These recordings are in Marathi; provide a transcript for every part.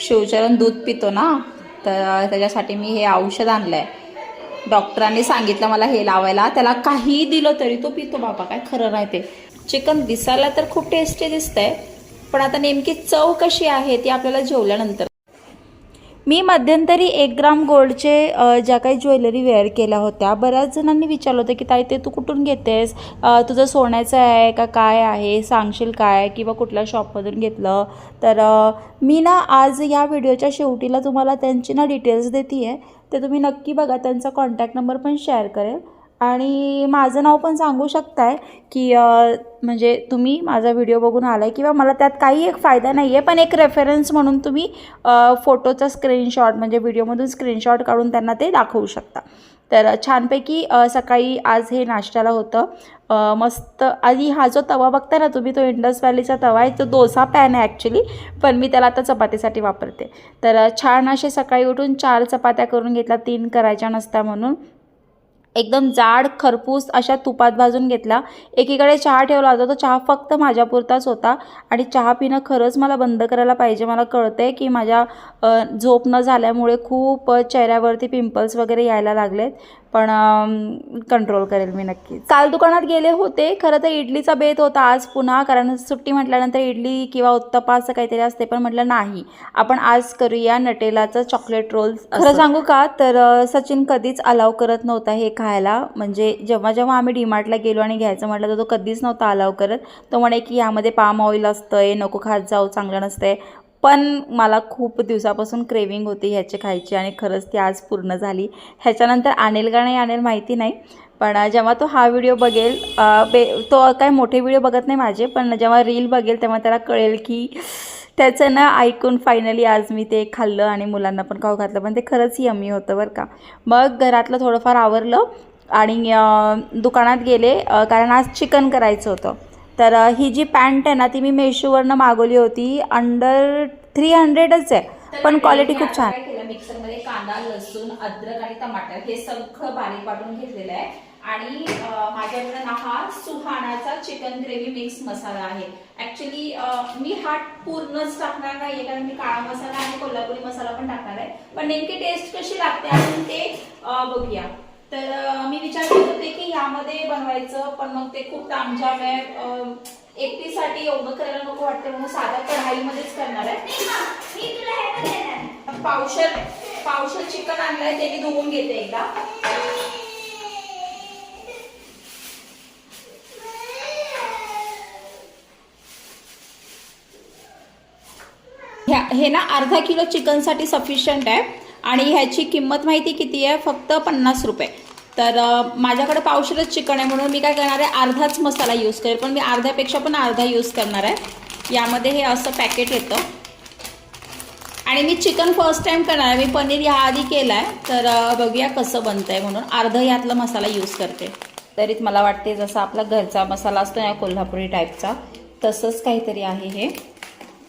शिवचरण दूध पितो ना तर त्याच्यासाठी मी हे औषध आणलं आहे डॉक्टरांनी सांगितलं मला हे लावायला त्याला काहीही दिलं तरी तो पितो बाबा काय खरं नाही ते. चिकन दिसायला तर खूप टेस्टी दिसतंय पण आता नेमकी चव कशी आहे ती आपल्याला जेवल्यानंतर मी मध्यंतरी एक ग्राम गोल्डचे ज्या काही ज्वेलरी वेअर केल्या होत्या बऱ्याच जणांनी विचारलं होतं की ताई ते तू कुठून घेतेस? तुझं सोन्याचं आहे का? काय आहे? सांगशील काय? किंवा कुठल्या शॉपमधून घेतलं? तर मी ना आज या व्हिडिओच्या शेवटीला तुम्हाला त्यांची ना डिटेल्स देते आहे ते तुम्ही नक्की बघा त्यांचा कॉन्टॅक्ट नंबर पण शेअर करेल. आणि माझं नाव पण सांगू शकताय की म्हणजे तुम्ही माझा व्हिडिओ बघून आलाय किंवा मला त्यात काही एक फायदा नाही आहे पण एक रेफरन्स म्हणून तुम्ही फोटोचा स्क्रीनशॉट म्हणजे व्हिडिओमधून स्क्रीनशॉट काढून त्यांना ते दाखवू शकता. तर छानपैकी सकाळी आज हे नाश्त्याला होतं. मस्त आधी हा जो तवा बघता ना तुम्ही तो इंडस व्हॅलीचा तवा आहे तो डोसा पॅन आहे ॲक्च्युली पण मी त्याला आता चपातीसाठी वापरते. तर छान असे सकाळी उठून चार चपात्या करून घेतल्या तीन करायच्या नसत्या म्हणून. एकदम जाड खरपूस अशा तुपात भाजून घेतला. एकीकडे चहा ठेवला होता. तो चहा फक्त माझ्यापुरताच होता. आणि चहा पिणं खरंच मला बंद करायला पाहिजे. मला कळतं आहे की माझ्या झोप न झाल्यामुळे खूप चेहऱ्यावरती पिंपल्स वगैरे यायला लागलेत. पण कंट्रोल करेल मी नक्की. काल दुकानात गेले होते खरं तर इडलीचा बेत होता आज पुन्हा कारण सुट्टी म्हटल्यानंतर इडली किंवा उत्तप्पा असं काहीतरी असते पण म्हटलं नाही. आपण आज करूया नटेलाचं चॉकलेट रोल्स खरं सांगू का तर सचिन कधीच अलाव करत नव्हता हे खायला. म्हणजे जेव्हा जेव्हा आम्ही डीमार्टला गेलो आणि घ्यायचं म्हटलं तर तो कधीच नव्हता अलाव करत. तो म्हणे की यामध्ये पाम ऑइल असतंय नको खात जाऊ चांगलं नसतंय. पण मला खूप दिवसापासून क्रेविंग होती ह्याची खायची आणि खरंच ती आज पूर्ण झाली. ह्याच्यानंतर आणेल का नाही आणेल माहिती नाही पण जेव्हा तो हा व्हिडिओ बघेल बे तो काय मोठे व्हिडिओ बघत नाही माझे पण जेव्हा रील बघेल तेव्हा त्याला कळेल की त्याचं ना ऐकून फायनली आज मी ते खाल्लं आणि मुलांना पण खाऊ घातलं पण ते खरंच यमी होतं बरं का. मग घरातलं थोडंफार आवरलं आणि दुकानात गेले कारण आज चिकन करायचं होतं. तर ही जी पॅन्ट आहे ना ती मी मेशोवरनं मागवली होती. अंडर थ्री हंड्रेडच आहे. पण क्वालिटी खूप छान. मिक्सरमध्ये कांदा लसूण अद्रक आणि टमाटर हे सगळं बारीक वाटून घेतलेलं आहे. आणि माझ्याकडे ना हा सुहाणाचा चिकन ग्रेव्ही मिक्स मसाला आहे. ऍक्च्युली मी हा पूर्णच टाकणार नाहीये कारण मी काळा मसाला आणि कोल्हापुरी मसाला पण टाकणार आहे. पण नेमकी टेस्ट कशी लागते आपण ते बघूया. तर मी विचार करत होते की यामध्ये बनवायचं पण मग ते खूप तामझाम आहे. एकटीसाठी एवढं करायला नको वाटतं म्हणून साध्या कढाईमध्येच करणार आहे. पावशर पावशर चिकन आणलंय ते मी धुवून घेते एकदा. हे ना अर्धा किलो चिकनसाठी सफिशियंट आहे. आणि ह्याची किंमत माहिती किती आहे? फक्त पन्नास रुपये. तर माझ्याकडे पावशेरच चिकन आहे म्हणून मी काय करणार आहे? अर्धाच मसाला यूज करेल. पण मी अर्ध्यापेक्षा पण अर्धा यूज करणार आहे. यामध्ये हे असं पॅकेट येतं. आणि मी चिकन फर्स्ट टाईम करणार आहे. मी पनीर याआधी केलं आहे तर बघूया कसं बनतं आहे म्हणून. अर्ध यातला मसाला यूज करते. तरीच मला वाटते जसा आपला घरचा मसाला असतो ना कोल्हापुरी टाईपचा तसंच काहीतरी आहे हे.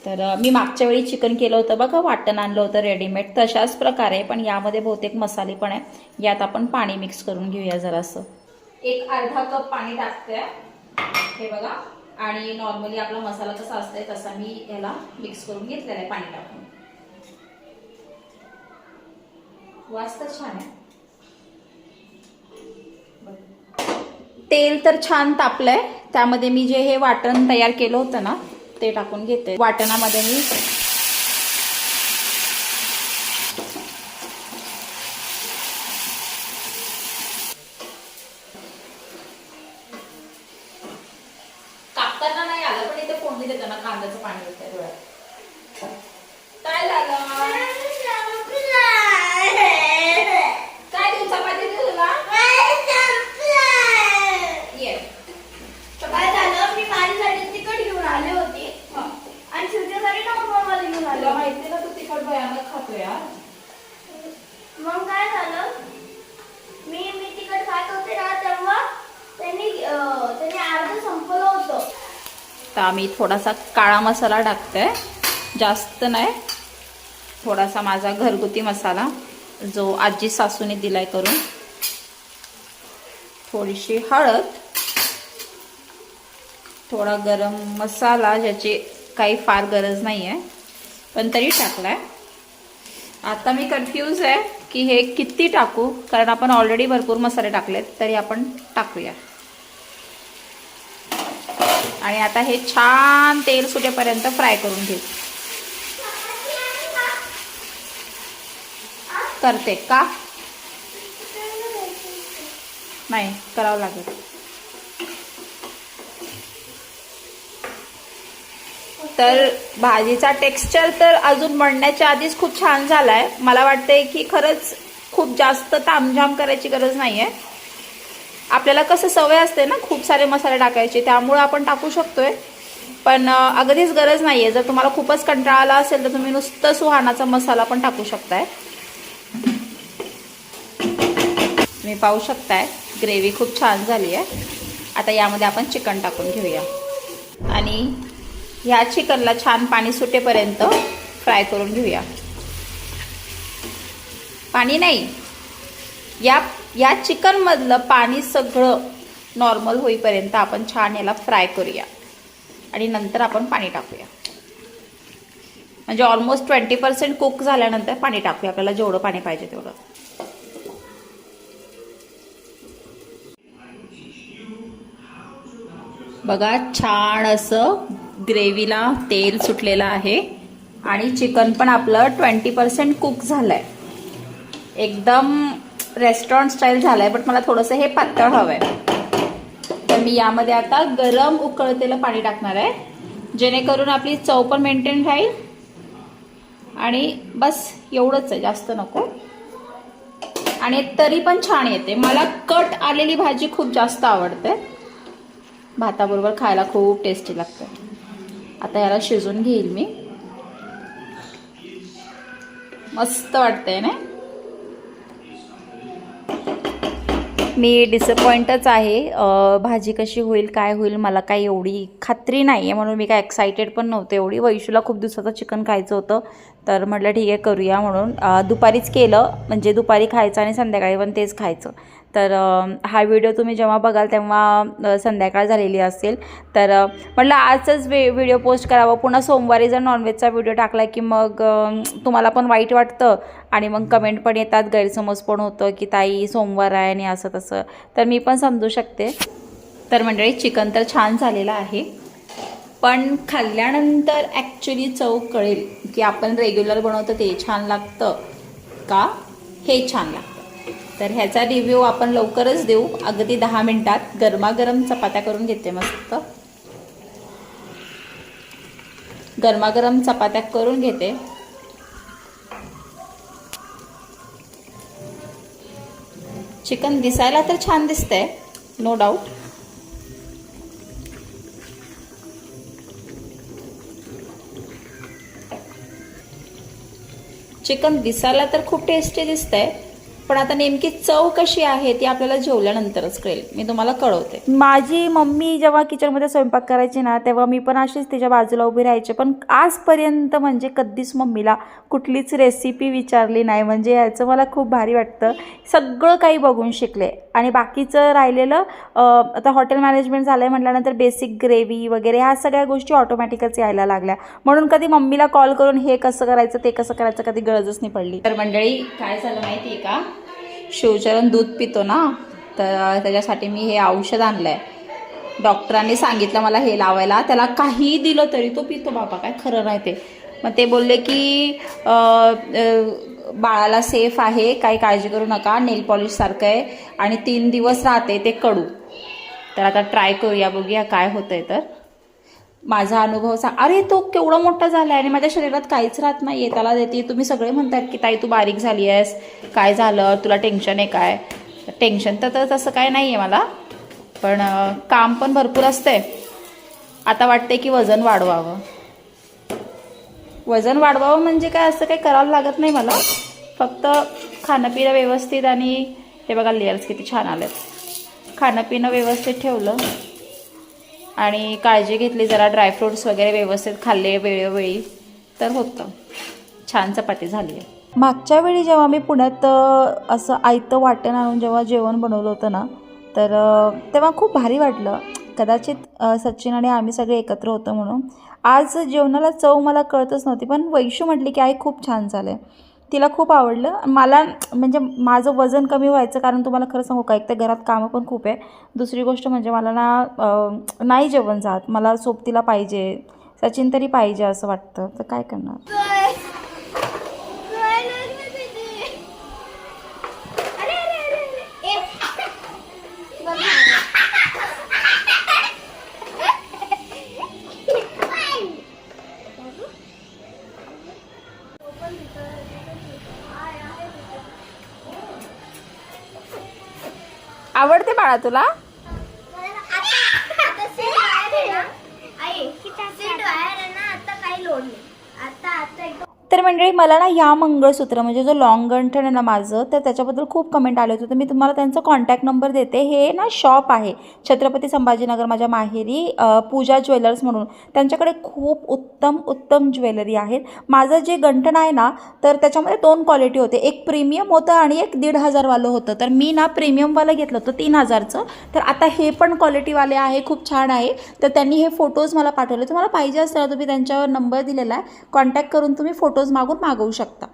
तर मी मागच्या वेळी चिकन केलं होतं बघा वाटण आणलं होतं रेडीमेड तशाच प्रकारे पण यामध्ये बहुतेक मसाले पण आहे. यात आपण पाणी मिक्स करून घेऊया जरासं. एक अर्धा कप पाणी टाकते. हे बघा. आणि नॉर्मली आपला मसाला कसा असतंय तसा मी याला मिक्स करून घेतलेला आहे पाणी टाकून. वास तर छान आहे. तेल तर छान तापलंय. त्यामध्ये मी जे हे वाटण तयार केलं होतं ना ते टाकून घेते. वाटणामध्ये मी कापताना नाही आलं पण इथे फोडणी देताना कांद्याचं पाणी येतं डोळ्यात काय झालं काय देऊ चपाती देऊ तुला ये तर काय झालं मी माझ्यासाठी तिखट घेऊन आले होते हं. आणि शिवच्यासाठी नॉर्मल वाले घेऊन आले तुला माहिती ना तू तिखट भयानक खातो यार मग काय झालं मी मी तिखट खात होते ना तेव्हा त्यांनी अं, त्यांनी अर्ध संपलं होतं तर आम्ही थोडासा काळा मसाला टाकतो आहे जास्त नाही. थोडासा माझा घरगुती मसाला जो आजी सासूने दिला आहे करून. थोडीशी हळद. थोडा गरम मसाला ज्याची काही फार गरज नाही आहे पण तरी टाकलाय. आता मी कन्फ्यूज आहे की हे किती टाकू? कारण आपण ऑलरेडी भरपूर मसाले टाकलेत तरी आपण टाकूया. आणि आता हे छान तेल सुटेपर्यंत फ्राय करून घेऊ. करते का? नाही करावं लागेल. तर भाजीचा टेक्स्चर तर अजून म्हणण्याच्या आधीच खूप छान झालाय. मला वाटतंय की खरंच खूप जास्त तामझाम करायची गरज नाहीये. आपल्याला कसं सवय असते ना खूप सारे मसाले टाकायचे त्यामुळं आपण टाकू शकतोय. पण अगदीच गरज नाही आहे जर तुम्हाला खूपच कंटाळा आला असेल तर तुम्ही नुसतं सुहानाचा मसाला पण टाकू शकताय. तुम्ही पाहू शकताय ग्रेव्ही खूप छान झाली आहे आता यामध्ये आपण चिकन टाकून घेऊया. आणि ह्या चिकनला छान पाणी सुटेपर्यंत फ्राय करून घेऊया. पाणी नाही. या या चिकनमधलं पाणी सगळं नॉर्मल होईपर्यंत आपण छान याला फ्राय करूया. आणि नंतर आपण पाणी टाकूया. म्हणजे ऑलमोस्ट ट्वेंटी पर्सेंट कुक झाल्यानंतर पाणी टाकूया. आपल्याला जेवढं पाणी पाहिजे तेवढं. बघा छान असं ग्रेव्हीला तेल सुटलेलं आहे. आणि चिकन पण आपलं ट्वेंटी पर्सेंट कुक झालं आहे एकदम रेस्टॉरंट स्टाईल झालंय बट मला थोडंसं हे पातळ हवंय. तर मी यामध्ये आता गरम उकळतेलं पाणी टाकणार आहे. जेणेकरून आपली चव पण मेंटेन राहील. आणि बस एवढंच आहे जास्त नको. आणि तरी पण छान येते. मला कट आलेली भाजी खूप जास्त आवडते. भाताबरोबर खायला खूप टेस्टी लागते. आता याला शिजून घेईल मी. मस्त वाटतंय ना मी डिसअपॉइंटच आहे. भाजी कशी होईल काय होईल मला काही एवढी खात्री नाही आहे म्हणून मी काय एक्सायटेड पण नव्हते एवढी. वैशूला खूप दिवसाचं चिकन खायचं होतं. तर म्हटलं ठीक आहे करूया म्हणून दुपारीच केलं. म्हणजे दुपारी खायचं आणि संध्याकाळी पण तेच खायचं. तर हा व्हिडिओ तुम्ही जेव्हा बघाल तेव्हा संध्याकाळ झालेली असेल. तर म्हटलं आजच वे व्हिडिओ पोस्ट करावा. पुन्हा सोमवारी जर नॉनव्हेजचा व्हिडिओ टाकला की मग तुम्हाला पण वाईट वाटतं आणि मग कमेंट पण येतात. गैरसमज पण होतं की ताई सोमवार आहे आणि असं तसं. तर मी पण समजू शकते. तर मंडळी चिकन तर छान झालेलं आहे. पण खाल्ल्यानंतर ॲक्च्युली चव कळेल की आपण रेग्युलर बनवतो ते छान लागतं का? हे छान लागतं. तर ह्याचा रिव्ह्यू आपण लवकरच देऊ. अगदी दहा मिनटात गरमागरम चपात्या करून घेते मस्त. गरमागरम चपात्या करून घेते. चिकन दिसायला तर छान दिसतंय नो डाऊट चिकन दिसायला तर खूप टेस्टी दिसतंय. पण आता नेमकी चव कशी आहे ती आपल्याला जेवल्यानंतरच कळेल. मी तुम्हाला कळवते. माझी मम्मी जेव्हा किचनमध्ये स्वयंपाक करायची ना तेव्हा मी पण अशीच तिच्या बाजूला उभी राहायचे. पण आजपर्यंत म्हणजे कधीच मम्मीला कुठलीच रेसिपी विचारली नाही. म्हणजे याचं मला खूप भारी वाटतं. सगळं काही बघून शिकले. आणि बाकीचं राहिलेलं आता हॉटेल मॅनेजमेंट झालं आहे म्हटल्यानंतर बेसिक ग्रेव्ही वगैरे ह्या सगळ्या गोष्टी ऑटोमॅटिकच यायला लागल्या. म्हणून कधी मम्मीला कॉल करून हे कसं करायचं ते कसं करायचं कधी गरजच नाही पडली. तर मंडळी काय झालं माहिती आहे का? शिवचरण दूध पितो ना तर त्याच्यासाठी मी हे औषध आणलं आहे डॉक्टरांनी सांगितलं मला हे लावायला त्याला काही दिलं तरी तो पितो बाबा काय खरं नाही ते. मग ते बोलले की बाळाला सेफ आहे काही काळजी करू नका नेल पॉलिश सारखं आहे आणि तीन दिवस राहते ते कडू. तर आता ट्राय करूया बघूया काय होतंय तर. माझा अनुभव सांग. अरे तो केवढा मोठा झाला आहे आणि माझ्या शरीरात काहीच राहत नाही आहे त्याला देते. तुम्ही सगळे म्हणतात की ताई तू बारीक झाली आहेस काय झालं? तुला टेन्शन आहे काय? टेन्शन तर तर तसं काय नाही आहे मला. पण काम पण भरपूर असते आता वाटते की वजन वाढवावं. वजन वाढवावं म्हणजे काय? असं काही करावं लागत नाही मला. फक्त खाणं पिणं व्यवस्थित आणि हे बघा लेअर्स किती छान आलेत. खाणं पिणं व्यवस्थित ठेवलं. आणि काळजी घेतली जरा ड्रायफ्रुट्स वगैरे व्यवस्थित खाल्ले वेळोवेळी तर होतं. छान चपाती झाली आहे. मागच्या वेळी जेव्हा मी पुण्यात असं आयतं वाटण आणून जेव्हा जेवण बनवलं होतं ना तर तेव्हा खूप भारी वाटलं. कदाचित सचिन आणि आम्ही सगळे एकत्र होतो म्हणून. आज जेवणाला चव मला कळतच नव्हती पण वैशू म्हटली की आई खूप छान झालं आहे तिला खूप आवडलं. मला म्हणजे माझं वजन कमी व्हायचं कारण तुम्हाला खरं सांगू का एक तर घरात कामं पण खूप आहे दुसरी गोष्ट म्हणजे मला ना नाही जेवण जात. मला सोबतीला पाहिजे सचिन तरी पाहिजे असं वाटतं. तर काय करणार? आवडते बाळा तुला? तर मंडळी मला ना ह्या मंगळसूत्र म्हणजे जो लॉंग गंठण आहे ना माझं तर त्याच्याबद्दल खूप कमेंट आले होते. तर मी तुम्हाला त्यांचा कॉन्टॅक्ट नंबर देते. हे ना शॉप आहे. छत्रपती संभाजीनगर माझ्या माहेरी पूजा ज्वेलर्स म्हणून. त्यांच्याकडे खूप उत्तम उत्तम ज्वेलरी आहेत. माझं जे गंठण आहे ना तर त्याच्यामध्ये दोन क्वालिटी होते. एक प्रीमियम होतं आणि एक दीड हजारवालं होतं. तर मी ना प्रीमियमवालं घेतलं होतं तीन हजारचं. तर आता हे पण क्वालिटीवाले आहे खूप छान आहे. तर त्यांनी हे फोटोज मला पाठवले. तुम्हाला पाहिजे असताना तुम्ही त्यांच्यावर नंबर दिलेला आहे. कॉन्टॅक्ट करून तुम्ही फोटोज मागून मागवू शकता.